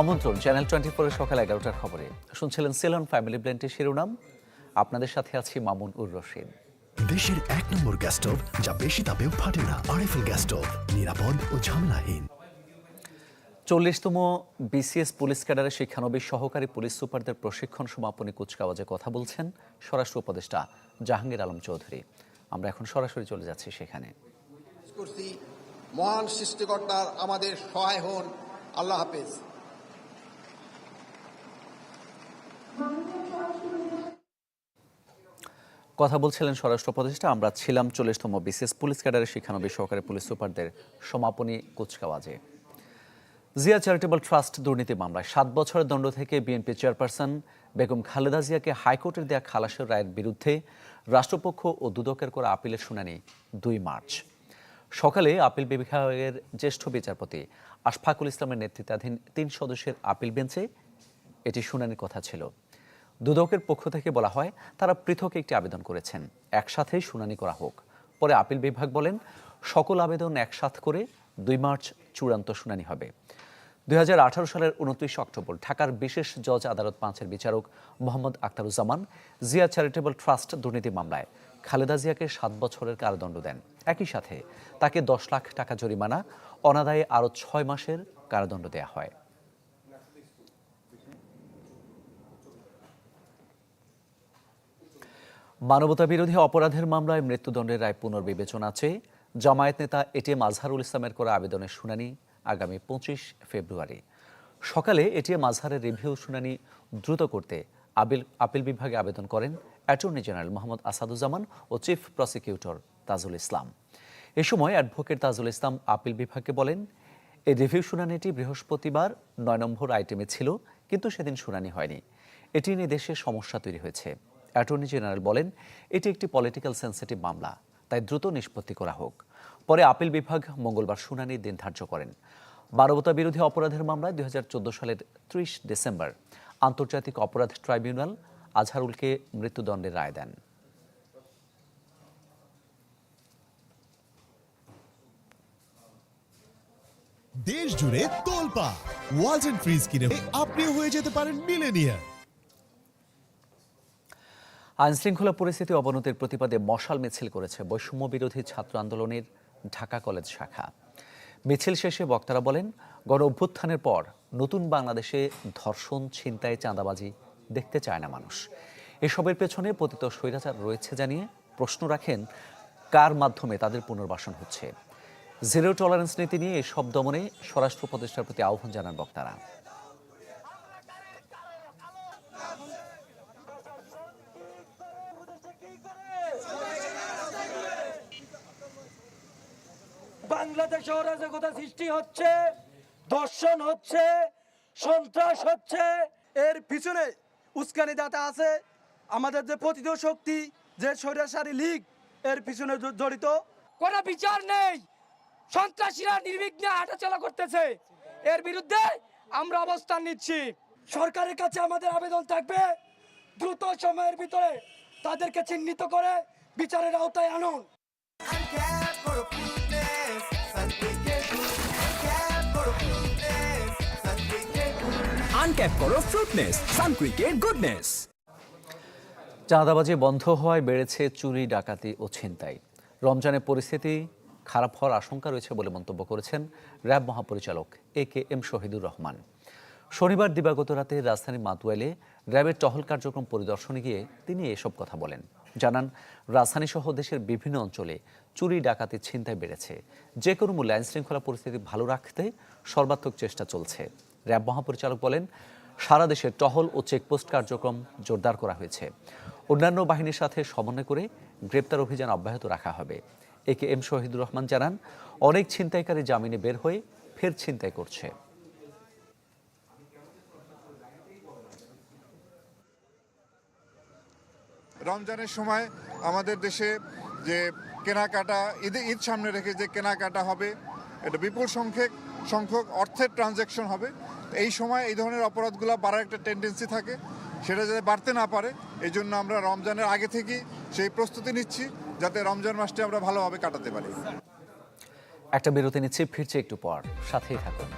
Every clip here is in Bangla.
আমন্ত্রণ চ্যানেল টোয়েন্টি ফোরের সকাল এগারোটার খবরে। শুনছিলেন সেলন ফ্যামিলি ব্লেন্টের শিরোনাম। আপনাদের সাথে আছি মামুন উর রশিদ। দেশের এক নম্বর গ্যাস স্টোভ যা বেশি তাপেও ফাটে না আরএফএল গ্যাস স্টোভ নিরাপদ ও ঝামেলাহীন। চল্লিশতম বিসিএস পুলিশ ক্যাডারের শিক্ষানবিশ সহকারী পুলিশ সুপারদের প্রশিক্ষণ সমাপনী কুচকাওয়াজে কথা বলছেন স্বরাষ্ট্র উপদেষ্টা জাহাঙ্গীর আলম চৌধুরী। আমরা এখন সরাসরি চলে যাচ্ছি সেখানে। মহান সৃষ্টিকর্তার আমাদের সহায় হন। আল্লাহ হাফেজ। কথা বলছিলেন স্বরাষ্ট্র উপদেষ্টা, আমরা ছিলাম চল্লিশতম বিসিএস পুলিশ ক্যাডারের শিক্ষানবিশ সহকারী পুলিশ সুপারদের সমাপনী কুচকাওয়াজে। জিয়া চ্যারিটেবল ট্রাস্ট দুর্নীতি মামলায় সাত বছরের দণ্ড থেকে বিএনপি চেয়ারপারসন বেগম খালেদা জিয়াকে হাইকোর্টের দেয়া খালাসের রায়ের বিরুদ্ধে রাষ্ট্রপক্ষ ও দুদকের করা আপিলের শুনানি দুই মার্চ। সকালে আপিল বিভাগের জ্যেষ্ঠ বিচারপতি আশফাকুল ইসলামের নেতৃত্বাধীন তিন সদস্যের আপিল বেঞ্চে এটি শুনানির কথা ছিল। দুদকের পক্ষ থেকে বলা হয়, তারা পৃথক একটি আবেদন করেছেন। একসাথেই শুনানি করা হোক। পরে আপিল বিভাগ বলেন, সকল আবেদন একসাথ করে দুই মার্চ চূড়ান্ত শুনানি হবে। দুই হাজার আঠারো সালের উনত্রিশ অক্টোবর ঢাকার বিশেষ জজ আদালত পাঁচের বিচারক মোহাম্মদ আখতারুজ্জামান জিয়া চ্যারিটেবল ট্রাস্ট দুর্নীতি মামলায় খালেদা জিয়াকে সাত বছরের কারাদণ্ড দেন। একই সাথে তাকে দশ লাখ টাকা জরিমানা, অনাদায়ে আরও ছয় মাসের কারাদণ্ড দেওয়া হয়। মানবতা বিরোধী অপরাধের মামলায় মৃত্যুদণ্ডের রায় পুনর্বিবেচনা চেয়ে জামায়াত নেতা এটিএম আজহারুল ইসলামের করা আবেদনের শুনানি আগামী পঁচিশ ফেব্রুয়ারি। সকালে এটিএম আজহারের রিভিউ শুনানি দ্রুত করতে আপিল আপিল বিভাগে আবেদন করেন অ্যাটর্নি জেনারেল মোহাম্মদ আসাদুজ্জামান ও চিফ প্রসিকিউটর তাজুল ইসলাম। এ সময় অ্যাডভোকেট তাজুল ইসলাম আপিল বিভাগকে বলেন এই রিভিউ শুনানিটি বৃহস্পতিবার নয় নম্বর আইটেমে ছিল, কিন্তু সেদিন শুনানি হয়নি। এটি নিয়ে দেশে সমস্যা তৈরি হয়েছে। অ্যাটর্নি জেনারেল বলেন, এটি একটি পলিটিক্যাল সেন্সিটিভ মামলা, তাই দ্রুত নিষ্পত্তি করা হোক। পরে আপিল বিভাগ মঙ্গলবার শুনানির দিন ধার্য করেন। মানবতা বিরোধী অপরাধের মামলায় দুই হাজার চোদ্দ সালের ত্রিশ ডিসেম্বর আন্তর্জাতিক অপরাধ ট্রাইব্যুনাল আজহারুলকে মৃত্যুদণ্ডের রায় দেন। দেশ জুড়ে তোলপা ওয়ালটন ফ্রিজ কিনে আপনিও হয়ে যেতে পারেন মিলেনিয়ার আইন শৃঙ্খলা পরিস্থিতি অবনতির প্রতিবাদে মশাল মিছিল করেছে বৈষম্য বিরোধী ছাত্র আন্দোলনের ঢাকা কলেজ শাখা। মিছিল শেষে বক্তারা বলেন, গণ অভ্যুত্থানের পর নতুন বাংলাদেশে ধর্ষণ, ছিনতাই, চাঁদাবাজি দেখতে চায় না মানুষ। এসবের পেছনে পতিত স্বৈরাচার রয়েছে জানিয়ে প্রশ্ন রাখেন, কার মাধ্যমে তাদের পুনর্বাসন হচ্ছে? জিরো টলারেন্স নীতি নিয়ে এসব দমনে স্বরাষ্ট্র উপদেষ্টার প্রতি আহ্বান জানান বক্তারা। বাংলাদেশে অরাজকতা সৃষ্টি হচ্ছে দর্শন হচ্ছে সন্ত্রাস হচ্ছে। এর পিছনে উস্কানি দাতা আছে আমাদের যে পতিত শক্তি যে স্বৈরাচারী লীগ এর পিছনে জড়িত। কোনো বিচার নেই। সন্ত্রাসীরা নির্বিঘ্নে হাঁটাচলা করতেছে। এর বিরুদ্ধে আমরা অবস্থান নিচ্ছি। সরকারের কাছে আমাদের আবেদন থাকবে দ্রুত সময়ের ভিতরে তাদেরকে চিহ্নিত করে বিচারের আওতায় আনুন। আনক্যাপ করো ফ্রুটনেস সানকুইকের গুডনেস চাঁদাবাজি বন্ধ হওয়ায় বেড়েছে চুরি, ডাকাতি ও ছিনতাই। রমজানের পরিস্থিতি খারাপ হওয়ার আশঙ্কা রয়েছে বলে মন্তব্য করেছেন র্যাব মহাপরিচালক A K M Shahidur Rahman. শনিবার দিবাগত রাতে রাজধানীর মাতুয়াইলে র্যাবের টহল কার্যক্রম পরিদর্শনে গিয়ে তিনি এসব কথা বলেন। জানান রাজধানী সহ দেশের বিভিন্ন অঞ্চলে চুরি, ডাকাতি, ছিনতাই বেড়েছে। যে কোনো মূল্যে আইন শৃঙ্খলা পরিস্থিতি ভালো রাখতে সর্বাত্মক চেষ্টা চলছে। র্যাব মহাপরিচালক বলেন, সারা দেশে টহল ও চেকপোস্ট কার্যক্রম জোরদার করা হয়েছে। অন্যান্য বাহিনীর সাথে সমন্বয় করে গ্রেপ্তার অভিযান অব্যাহত রাখা হবে। A K M Shahidur Rahman জানান, অনেক ছিনতাইকারী জামিনে বের হয়ে ফের ছিনতাই করছে। রমজানের সময় আমাদের দেশে যে কেনাকাটা, ঈদে ঈদ সামনে রেখে যে কেনাকাটা হবে, এটা বিপুল সংখ্যক সংখ্যক অর্থের ট্রানজ্যাকশন হবে। এই সময় এই ধরনের অপরাধগুলো বাড়ার একটা টেন্ডেন্সি থাকে। সেটা যাতে বাড়তে না পারে এই জন্য আমরা রমজানের আগে থেকেই সেই প্রস্তুতি নিচ্ছি, যাতে রমজান মাসটি আমরা ভালোভাবে কাটাতে পারি। একটা বিরতি নিচ্ছি, ফিরছে একটু পর। সাথেই থাকুন।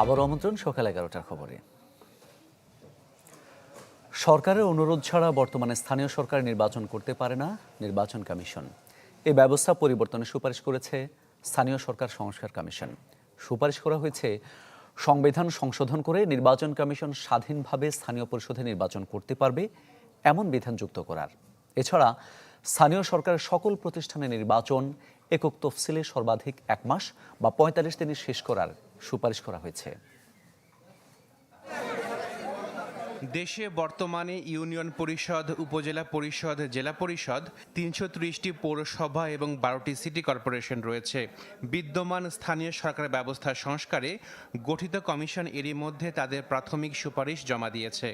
আবারও আমন্ত্রণ, সকাল এগারোটার খবরে। সরকারের অনুরোধ ছাড়া বর্তমানে স্থানীয় সরকার নির্বাচন করতে পারে না, নির্বাচন কমিশন। এই ব্যবস্থা পরিবর্তনের সুপারিশ করেছে স্থানীয় সরকার সংস্কার কমিশন। সুপারিশ করা হয়েছে সংবিধান সংশোধন করে নির্বাচন কমিশন স্বাধীনভাবে স্থানীয় পরিষদে নির্বাচন করতে পারবে, এমন বিধান যুক্ত করার। এছাড়া স্থানীয় সরকারের সকল প্রতিষ্ঠানে নির্বাচন একক তফসিলে সর্বাধিক এক মাস বা পঁয়তাল্লিশ দিনে শেষ করার সুপারিশ করা হয়েছে। দেশে বর্তমানে ইউনিয়ন পরিষদ, উপজেলা পরিষদ, জেলা পরিষদ, তিনশো ত্রিশটি পৌরসভা এবং বারোটি সিটি কর্পোরেশন রয়েছে। বিদ্যমান স্থানীয় সরকার ব্যবস্থা সংস্কারে গঠিত কমিশন এরই মধ্যে তাদের প্রাথমিক সুপারিশ জমা দিয়েছে।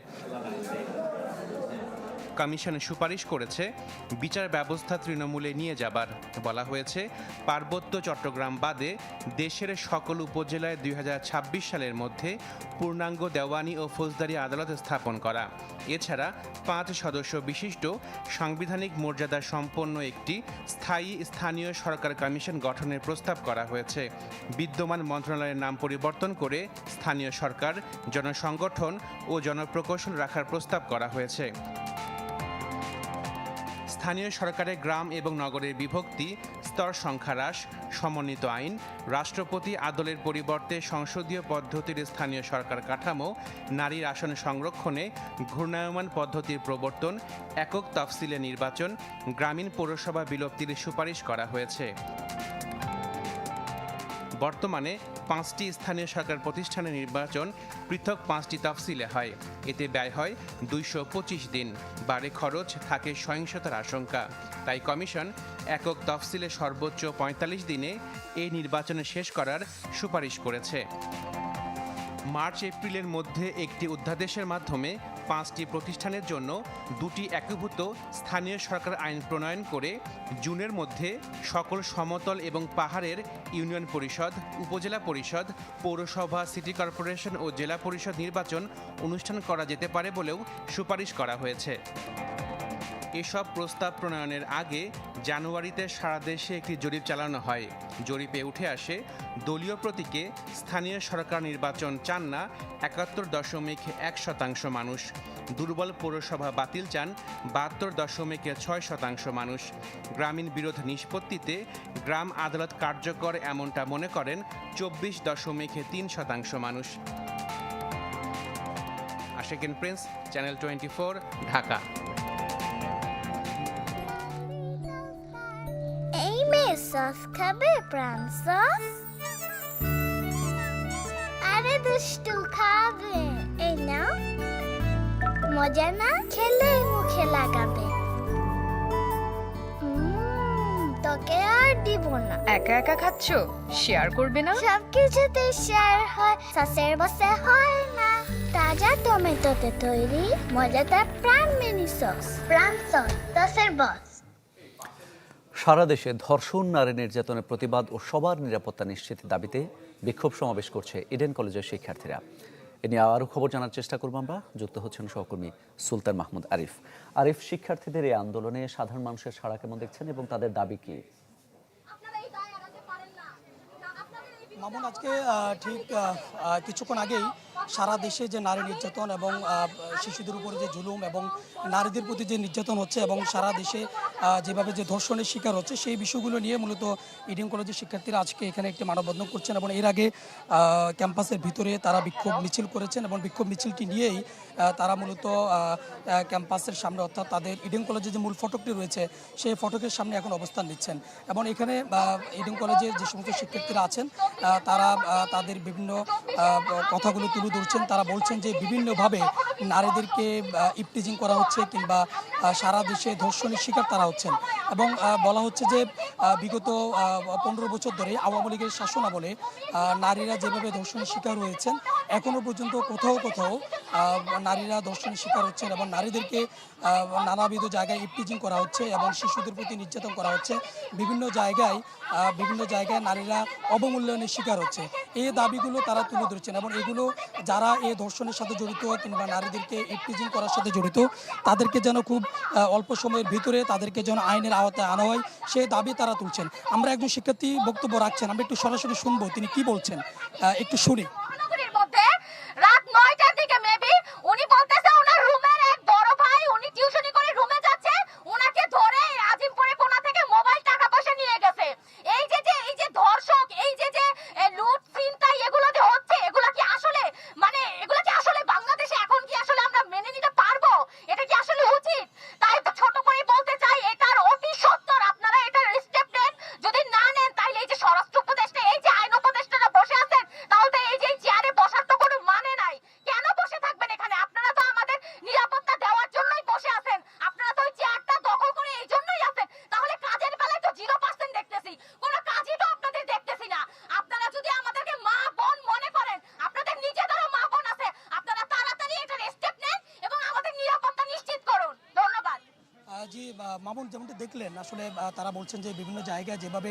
কমিশন সুপারিশ করেছে। বিচার ব্যবস্থা তৃণমূলে নিয়ে যাবার বলা হয়েছে। পার্বত্য চট্টগ্রাম বাদে দেশের সকল উপজেলায় দুই হাজার ছাব্বিশ সালের মধ্যে পূর্ণাঙ্গ দেওয়ানি ও ফৌজদারি আদালত স্থাপন করা। এছাড়া পাঁচ সদস্য বিশিষ্ট সাংবিধানিক মর্যাদা সম্পন্ন একটি স্থায়ী স্থানীয় সরকার কমিশন গঠনের প্রস্তাব করা হয়েছে। বিদ্যমান মন্ত্রণালয়ের নাম পরিবর্তন করে স্থানীয় সরকার, জনসংগঠন ও জনপ্রকৌশল রাখার প্রস্তাব করা হয়েছে। স্থানীয় সরকারের গ্রাম এবং নগরের বিভক্তি, স্তর সংখ্যা হ্রাস, সমন্বিত আইন, রাষ্ট্রপতি আদলের পরিবর্তে সংসদীয় পদ্ধতির স্থানীয় সরকার কাঠামো, নারীর আসন সংরক্ষণে ঘূর্ণায়মান পদ্ধতির প্রবর্তন, একক তফসিলে নির্বাচন, গ্রামীণ পৌরসভা বিলুপ্তির সুপারিশ করা হয়েছে। বর্তমানে পাঁচটি স্থানীয় সরকার প্রতিষ্ঠানের নির্বাচন পৃথক পাঁচটি তফসিলে হয়। এতে ব্যয় হয় দুইশো পঁচিশ দিন। বাড়ে খরচ, থাকে সহিংসতার আশঙ্কা। তাই কমিশন একক তফসিলে সর্বোচ্চ পঁয়তাল্লিশ দিনে এই নির্বাচনে শেষ করার সুপারিশ করেছে। মার্চ, এপ্রিলের মধ্যে একটি অধ্যাদেশের মাধ্যমে পাঁচটি প্রতিষ্ঠানের জন্য দুটি একীভূত স্থানীয় সরকার আইন প্রণয়ন করে জুনের মধ্যে সকল সমতল এবং পাহাড়ের ইউনিয়ন পরিষদ, উপজেলা পরিষদ, পৌরসভা, সিটি কর্পোরেশন ও জেলা পরিষদ নির্বাচন অনুষ্ঠান করা যেতে পারে বলেও সুপারিশ করা হয়েছে। এসব প্রস্তাব প্রণয়নের আগে জানুয়ারিতে সারা দেশে একটি জরিপ চালানো হয়। জরিপে উঠে আসে, দলীয় প্রতীকে স্থানীয় সরকার নির্বাচন চান না, একাত্তর দশমিক এক শতাংশ মানুষ। দুর্বল পৌরসভা বাতিল চান, বাহাত্তর দশমিক ছয় শতাংশ মানুষ। গ্রামীণ বিরোধ নিষ্পত্তিতে গ্রাম আদালত কার্যকর এমনটা মনে করেন চব্বিশ দশমিক তিন শতাংশ মানুষ। Ashekin Prince, channel twenty Dhaka. Sauce খাবে প্রাণ সস আরে দুষ্টু খাবে। এই নাও। মজা না? খেলে মুখে লাগাবে। তোকে আর দিব না। একা একা খাচ্ছ? শেয়ার করবে না? সবকিছুতে শেয়ার হয় সসের বসে হয় না। তাজা টমেটোতে তৈরি মজাদার প্রাণ মিনি সস প্রাণ সস সসের বস। সারা দেশে ধর্ষণ নারী নির্যাতনের প্রতিবাদ ও সবার নিরাপত্তা নিশ্চিতের দাবিতে বিক্ষোভ সমাবেশ করছে ইডেন কলেজের শিক্ষার্থীরা। এ নিয়ে আরও খবর জানার চেষ্টা করব আমরা। যুক্ত হচ্ছেন সহকর্মী সুলতান মাহমুদ আরিফ। আরিফ শিক্ষার্থীদের এই আন্দোলনে সাধারণ মানুষের সাড়া কেমন দেখছেন এবং তাদের দাবি কি? মামুন আজকে ঠিক কিছুক্ষণ আগেই সারা দেশে যে নারী নির্যাতন এবং শিশুদের উপরে যে জুলুম এবং নারীদের প্রতি যে নির্যাতন হচ্ছে এবং সারা দেশে যেভাবে যে ধর্ষণের শিকার হচ্ছে, সেই বিষয়গুলো নিয়ে মূলত ইডিএম কলেজের শিক্ষার্থীরা আজকে এখানে একটি মানববন্ধন করছেন এবং এর আগে ক্যাম্পাসের ভিতরে তারা বিক্ষোভ মিছিল করেছেন এবং বিক্ষোভ মিছিলটি নিয়েই তারা মূলত ক্যাম্পাসের সামনে অর্থাৎ তাদের ইডেন কলেজের যে মূল ফটকটি রয়েছে সেই ফটকের সামনে এখন অবস্থান নিচ্ছেন। এবং এখানে ইডেন কলেজের যে সমস্ত শিক্ষার্থীরা আছেন তারা তাদের বিভিন্ন কথাগুলো তুলে ধরছেন। তারা বলছেন যে বিভিন্নভাবে নারীদেরকে ইপটিজিং করা হচ্ছে কিংবা সারা দেশে ধর্ষণের শিকার তারা হচ্ছেন। এবং বলা হচ্ছে যে বিগত পনেরো বছর ধরে আওয়ামী লীগের শাসনামলে আহ, নারীরা যেভাবে ধর্ষণের শিকার হয়েছেন এখনও পর্যন্ত কোথাও কোথাও নারীরা ধর্ষণের শিকার হচ্ছেন এবং নারীদেরকে নানাবিধ জায়গায় ইপটিজিং করা হচ্ছে এবং শিশুদের প্রতি নির্যাতন করা হচ্ছে। বিভিন্ন জায়গায় বিভিন্ন জায়গায় নারীরা অবমূল্যায়নের শিকার হচ্ছে। এই দাবিগুলো তারা তুলে ধরছেন এবং এগুলো যারা এই ধর্ষণের সাথে জড়িত কিংবা নারীদেরকে ইপটিজিং করার সাথে জড়িত, তাদেরকে যেন খুব অল্প সময়ের ভিতরে তাদেরকে যেন আইনের আওতায় আনা হয় সেই দাবি তারা তুলছেন। আমরা একজন শিক্ষার্থী বক্তব্য রাখছেন, আমরা একটু সরাসরি শুনব, তিনি কি বলছেন? একটু শুনি। নিশ্চিত করুন। ধন্যবাদ। জি মামুন যেমনটি দেখলেন আসলে তারা বলছেন যে বিভিন্ন জায়গায় যেভাবে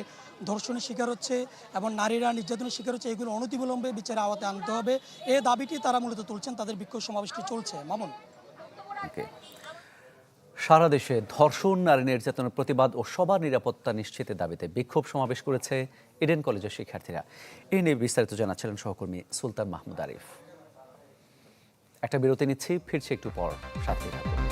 ধর্ষণের শিকার হচ্ছে এবং নারীরা নির্যাতনের শিকার হচ্ছে এগুলো অনতিবিলম্বে বিচারে আওয়াতে আনতে হবে। এ দাবিটি তারা মূলত তুলছেন তাদের বিক্ষোভ সমাবেশটি চলছে। মামুন। সারা দেশে ধর্ষণ নারী নির্যাতনের প্রতিবাদ ও সবার নিরাপত্তা নিশ্চিতের দাবিতে বিক্ষোভ সমাবেশ করেছে ইডেন কলেজের শিক্ষার্থীরা। এ নিয়ে বিস্তারিত জানাচ্ছিলেন সহকর্মী সুলতান মাহমুদ আরিফ। একটা বিরতি নিচ্ছি ফিরছি একটু পর সাথে। থাকুন